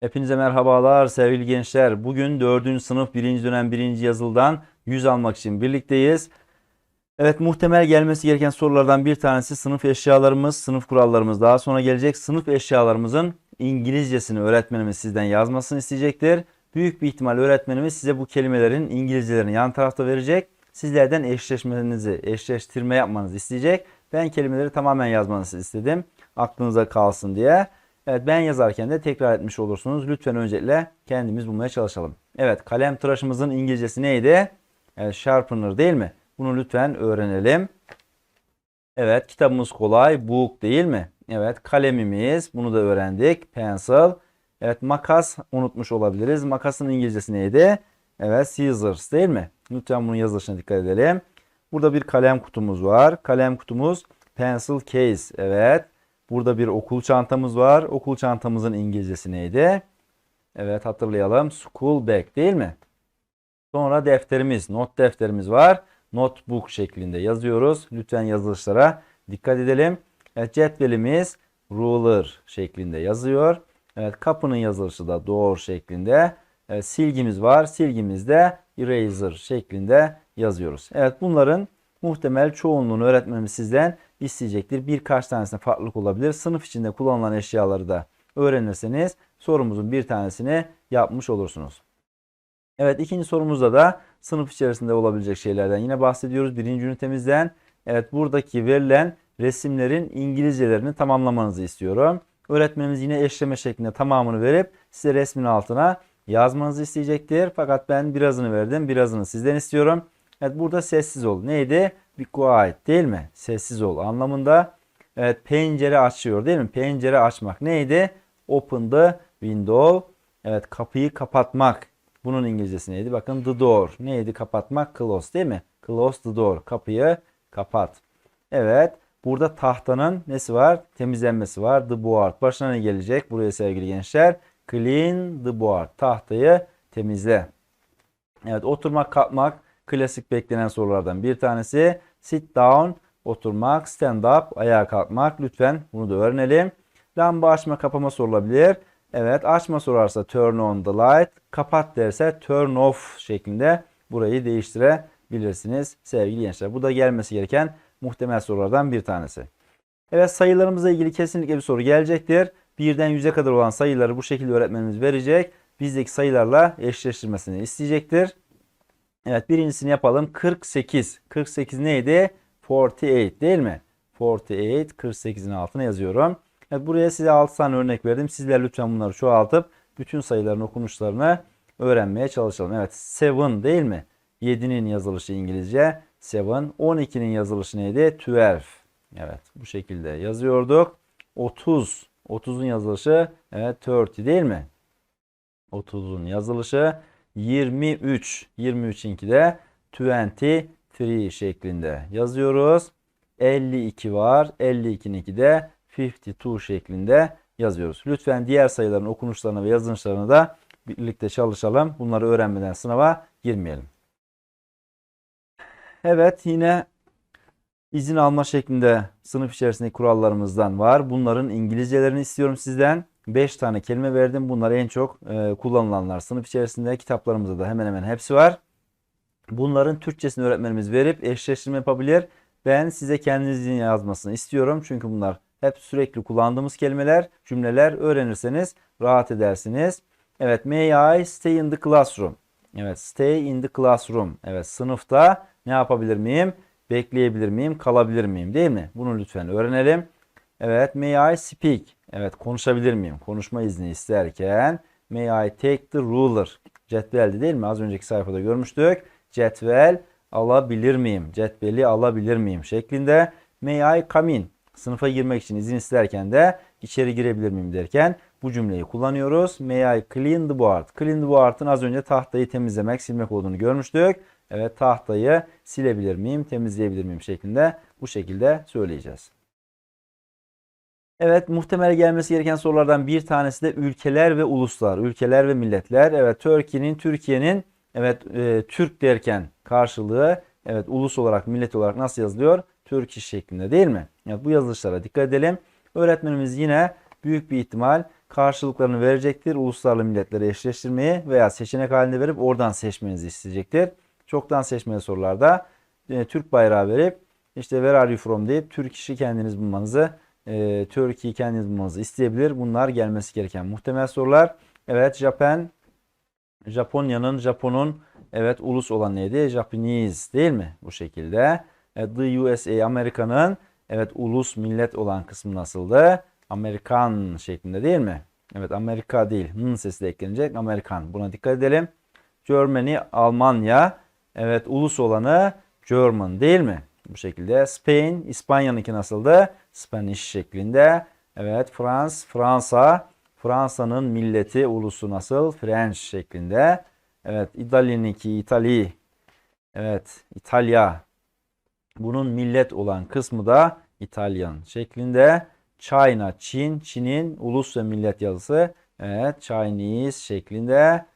Hepinize merhabalar sevgili gençler. Bugün 4. sınıf 1. dönem 1. yazıldan 100 almak için birlikteyiz. Evet muhtemel gelmesi gereken sorulardan bir tanesi sınıf eşyalarımız, sınıf kurallarımız. Daha sonra gelecek sınıf eşyalarımızın İngilizcesini öğretmenimiz sizden yazmasını isteyecektir. Büyük bir ihtimal öğretmenimiz size bu kelimelerin İngilizcelerini yan tarafta verecek. Sizlerden eşleşmenizi, eşleştirme yapmanızı isteyecek. Ben kelimeleri tamamen yazmanızı istedim. Aklınıza kalsın diye. Evet ben yazarken de tekrar etmiş olursunuz. Lütfen öncelikle kendimiz bulmaya çalışalım. Evet kalem tıraşımızın İngilizcesi neydi? Evet sharpener değil mi? Bunu lütfen öğrenelim. Evet kitabımız kolay. Book değil mi? Evet kalemimiz. Bunu da öğrendik. Pencil. Evet makas unutmuş olabiliriz. Makasın İngilizcesi neydi? Evet scissors değil mi? Lütfen bunun yazılışına dikkat edelim. Burada bir kalem kutumuz var. Kalem kutumuz pencil case. Evet. Burada bir okul çantamız var. Okul çantamızın İngilizcesi neydi? Evet hatırlayalım. School bag değil mi? Sonra defterimiz, not defterimiz var. Notebook şeklinde yazıyoruz. Lütfen yazılışlara dikkat edelim. Evet cetvelimiz ruler şeklinde yazıyor. Evet kapının yazılışı da door şeklinde. Evet, silgimiz var. Silgimiz de eraser şeklinde yazıyoruz. Evet bunların muhtemel çoğunluğunu öğretmenimiz sizden isteyecektir. Birkaç tanesine farklılık olabilir. Sınıf içinde kullanılan eşyaları da öğrenirseniz sorumuzun bir tanesini yapmış olursunuz. Evet ikinci sorumuzda da sınıf içerisinde olabilecek şeylerden yine bahsediyoruz. Birinci ünitemizden. Evet buradaki verilen resimlerin İngilizcelerini tamamlamanızı istiyorum. Öğretmenimiz yine eşleme şeklinde tamamını verip size resmin altına yazmanızı isteyecektir. Fakat ben birazını verdim. Birazını sizden istiyorum. Evet burada sessiz ol. Neydi? Be quiet değil mi? Sessiz ol anlamında. Evet pencere açıyor değil mi? Pencere açmak neydi? Open the window. Evet kapıyı kapatmak. Bunun İngilizcesi neydi? Bakın the door. Neydi kapatmak? Close değil mi? Close the door. Kapıyı kapat. Evet. Burada tahtanın nesi var? Temizlenmesi var. The board. Başına ne gelecek? Buraya sevgili gençler. Clean the board. Tahtayı temizle. Evet oturmak kalkmak klasik beklenen sorulardan bir tanesi. Sit down oturmak, stand up ayağa kalkmak. Lütfen bunu da öğrenelim. Lamba açma kapama sorulabilir. Evet açma sorarsa turn on the light. Kapat derse turn off şeklinde burayı değiştirebilirsiniz sevgili gençler. Bu da gelmesi gereken muhtemel sorulardan bir tanesi. Evet sayılarımızla ilgili kesinlikle bir soru gelecektir. Birden 100'e kadar olan sayıları bu şekilde öğretmenimiz verecek. Bizdeki sayılarla eşleştirmesini isteyecektir. Evet birincisini yapalım. 48. 48 neydi? 48 değil mi? 48. 48'in altına yazıyorum. Evet, buraya size 6 tane örnek verdim. Sizler lütfen bunları çoğaltıp bütün sayıların okunuşlarını öğrenmeye çalışalım. Evet 7 değil mi? 7'nin yazılışı İngilizce. 7. 12'nin yazılışı neydi? 12. Evet bu şekilde yazıyorduk. 30. 30'un yazılışı evet 30 değil mi? 30'un yazılışı 23. 23'inki de 23 şeklinde yazıyoruz. 52 var. 52'ninki de 52 şeklinde yazıyoruz. Lütfen diğer sayıların okunuşlarına ve yazılışlarına da birlikte çalışalım. Bunları öğrenmeden sınava girmeyelim. Evet yine izin alma şeklinde sınıf içerisindeki kurallarımızdan var. Bunların İngilizcelerini istiyorum sizden. 5 tane kelime verdim. Bunlar en çok e, kullanılanlar. Sınıf içerisinde kitaplarımızda da hemen hemen hepsi var. Bunların Türkçesini öğretmenimiz verip eşleştirme yapabilir. Ben size kendinizin yazmasını istiyorum. Çünkü bunlar hep sürekli kullandığımız kelimeler, cümleler öğrenirseniz rahat edersiniz. Evet, may I stay in the classroom? Evet, stay in the classroom. Evet, sınıfta ne yapabilir miyim? Bekleyebilir miyim? Kalabilir miyim? Değil mi? Bunu lütfen öğrenelim. Evet, may I speak? Evet, konuşabilir miyim? Konuşma izni isterken may I take the ruler? Cetveldi değil mi? Az önceki sayfada görmüştük. Cetvel alabilir miyim? Cetveli alabilir miyim? Şeklinde may I come in? Sınıfa girmek için izin isterken de içeri girebilir miyim derken bu cümleyi kullanıyoruz. May I clean the board? Clean the board'ın az önce tahtayı temizlemek, silmek olduğunu görmüştük. Evet tahtayı silebilir miyim, temizleyebilir miyim şeklinde bu şekilde söyleyeceğiz. Evet muhtemel gelmesi gereken sorulardan bir tanesi de ülkeler ve uluslar, ülkeler ve milletler. Evet Türkiye'nin Türkiye'nin evet e, Türk derken karşılığı evet ulus olarak millet olarak nasıl yazılıyor? Türk iş şeklinde değil mi? Evet, bu yazılışlara dikkat edelim. Öğretmenimiz yine büyük bir ihtimal karşılıklarını verecektir. Uluslararası milletleri eşleştirmeyi veya seçenek halinde verip oradan seçmenizi isteyecektir. Çoktan seçmeli sorularda e, Türk bayrağı verip işte where are you from deyip Türk işi kendiniz bulmanızı, e, Türkiye'yi kendiniz bulmanızı isteyebilir. Bunlar gelmesi gereken muhtemel sorular. Evet Japan, Japonya'nın, Japon'un evet ulus olan neydi? Japanese değil mi? Bu şekilde. Evet, the USA, Amerika'nın evet ulus millet olan kısmı nasıldı? Amerikan şeklinde değil mi? Evet Amerika değil. N sesi de eklenecek. Amerikan. Buna dikkat edelim. Germany, Almanya. Evet ulus olanı German değil mi? Bu şekilde. Spain, İspanya'nınki nasıldı? Spanish şeklinde. Evet Frans, Fransa. Fransa'nın milleti, ulusu nasıl? French şeklinde. Evet İtalya'nınki İtali. Evet İtalya. Bunun millet olan kısmı da İtalyan şeklinde. China, Çin, Çin'in ulus ve millet yazısı. Evet, Chinese şeklinde.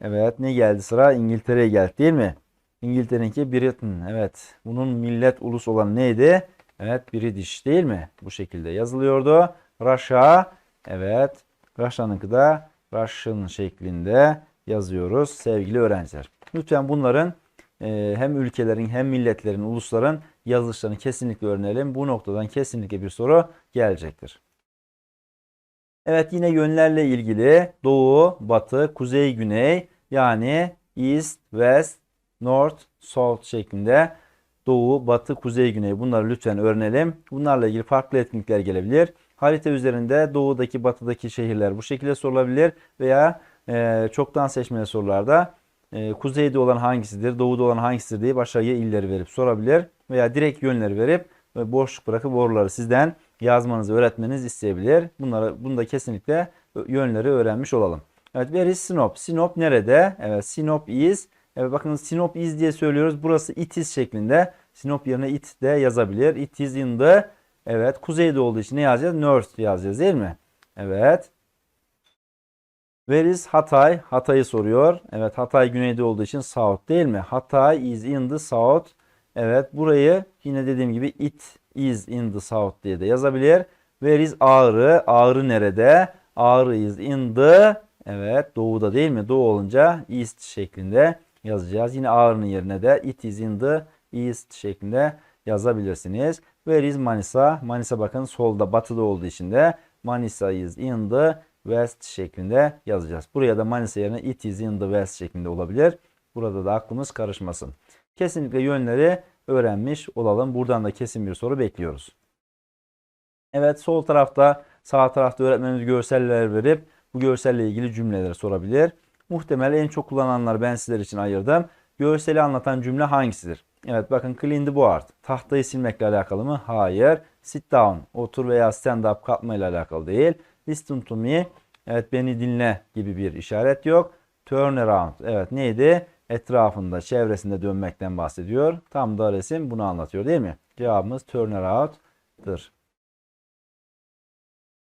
Evet, ne geldi sıra? İngiltere'ye geldi değil mi? İngiltere'ninki Britain. Evet, bunun millet ulus olan neydi? Evet, British değil mi? Bu şekilde yazılıyordu. Russia, evet, Russia'nınki de Russian şeklinde yazıyoruz sevgili öğrenciler. Lütfen bunların e, hem ülkelerin hem milletlerin, ulusların yazılışlarını kesinlikle öğrenelim. Bu noktadan kesinlikle bir soru gelecektir. Evet yine yönlerle ilgili doğu, batı, kuzey, güney yani east, west, north, south şeklinde doğu, batı, kuzey, güney bunları lütfen öğrenelim. Bunlarla ilgili farklı etkinlikler gelebilir. Harita üzerinde doğudaki, batıdaki şehirler bu şekilde sorulabilir veya e, çoktan seçmeli sorularda e, kuzeyde olan hangisidir, doğuda olan hangisidir diye aşağıya illeri verip sorabilir veya direkt yönleri verip ve boşluk bırakıp oraları sizden yazmanızı öğretmeniz isteyebilir. Bunları bunu da kesinlikle yönleri öğrenmiş olalım. Evet, where is Sinop? Sinop nerede? Evet, Sinop is. Evet, bakın Sinop is diye söylüyoruz. Burası it is şeklinde. Sinop yerine it de yazabilir. It is in the Evet, kuzeyde olduğu için ne yazacağız? North yazacağız değil mi? Evet. Where is Hatay? Hatay'ı soruyor. Evet Hatay güneyde olduğu için south değil mi? Hatay is in the south. Evet burayı yine dediğim gibi it is in the south diye de yazabilir. Where is Ağrı? Ağrı nerede? Ağrı is in the evet doğuda değil mi? Doğu olunca east şeklinde yazacağız. Yine Ağrı'nın yerine de it is in the east şeklinde yazabilirsiniz. Where is Manisa? Manisa bakın solda batıda olduğu için de Manisa is in the west şeklinde yazacağız. Buraya da Manisa yerine it is in the west şeklinde olabilir. Burada da aklımız karışmasın. Kesinlikle yönleri öğrenmiş olalım. Buradan da kesin bir soru bekliyoruz. Evet sol tarafta sağ tarafta öğretmenimiz görseller verip bu görselle ilgili cümleleri sorabilir. Muhtemel en çok kullananlar ben sizler için ayırdım. Görseli anlatan cümle hangisidir? Evet bakın clean the board. Tahtayı silmekle alakalı mı? Hayır. Sit down. Otur veya stand up kalkmayla alakalı değil. Listen to me. Evet beni dinle gibi bir işaret yok. Turn around. Evet neydi? Etrafında, çevresinde dönmekten bahsediyor. Tam da resim bunu anlatıyor değil mi? Cevabımız turn around'dır.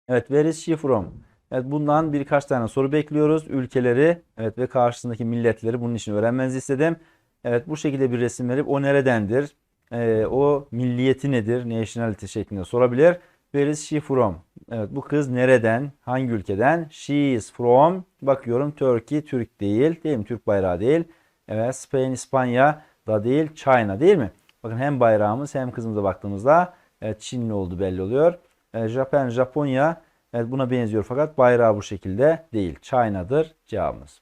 Evet where is she from? Evet bundan birkaç tane soru bekliyoruz. Ülkeleri evet ve karşısındaki milletleri bunun için öğrenmenizi istedim. Evet bu şekilde bir resim verip o neredendir? Ee, o milliyeti nedir? Nationality şeklinde sorabilir. Where is she from? Evet bu kız nereden? Hangi ülkeden? She is from. Bakıyorum Turkey, Türk değil. Değil mi? Türk bayrağı değil. Evet Spain, İspanya da değil. China değil mi? Bakın hem bayrağımız hem kızımıza baktığımızda evet, Çinli oldu belli oluyor. Evet, Japan, Japonya evet, buna benziyor fakat bayrağı bu şekilde değil. China'dır cevabımız.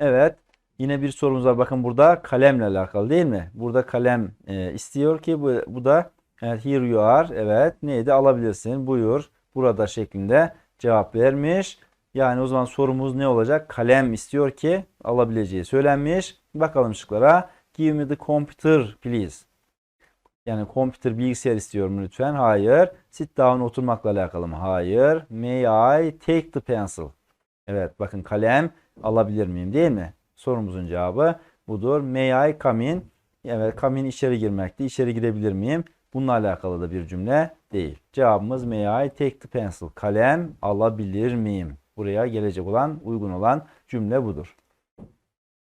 Evet. Yine bir sorumuz var. Bakın burada kalemle alakalı değil mi? Burada kalem e, istiyor ki bu, bu da evet, here you are. Evet. Neydi? Alabilirsin. Buyur. Burada şeklinde cevap vermiş. Yani o zaman sorumuz ne olacak? Kalem istiyor ki alabileceği söylenmiş. Bakalım şıklara. Give me the computer please. Yani computer bilgisayar istiyorum lütfen. Hayır. Sit down oturmakla alakalı mı? Hayır. May I take the pencil? Evet bakın kalem alabilir miyim değil mi? Sorumuzun cevabı budur. May I come in? Evet come in içeri girmekti. İçeri girebilir miyim? Bununla alakalı da bir cümle değil. Cevabımız may I take the pencil? Kalem alabilir miyim? Buraya gelecek olan, uygun olan cümle budur.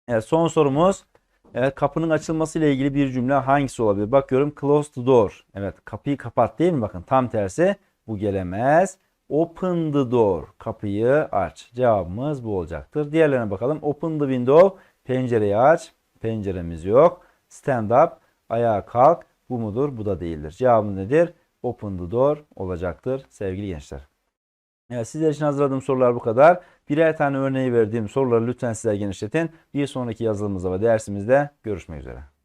Evet son sorumuz. Evet kapının açılması ile ilgili bir cümle hangisi olabilir? Bakıyorum close the door. Evet kapıyı kapat değil mi? Bakın tam tersi bu gelemez. Open the door. Kapıyı aç. Cevabımız bu olacaktır. Diğerlerine bakalım. Open the window. Pencereyi aç. Penceremiz yok. Stand up. Ayağa kalk. Bu mudur? Bu da değildir. Cevabımız nedir? Open the door olacaktır sevgili gençler. Evet, sizler için hazırladığım sorular bu kadar. Birer tane örneği verdiğim soruları lütfen sizler genişletin. Bir sonraki yazılımızda ve dersimizde görüşmek üzere.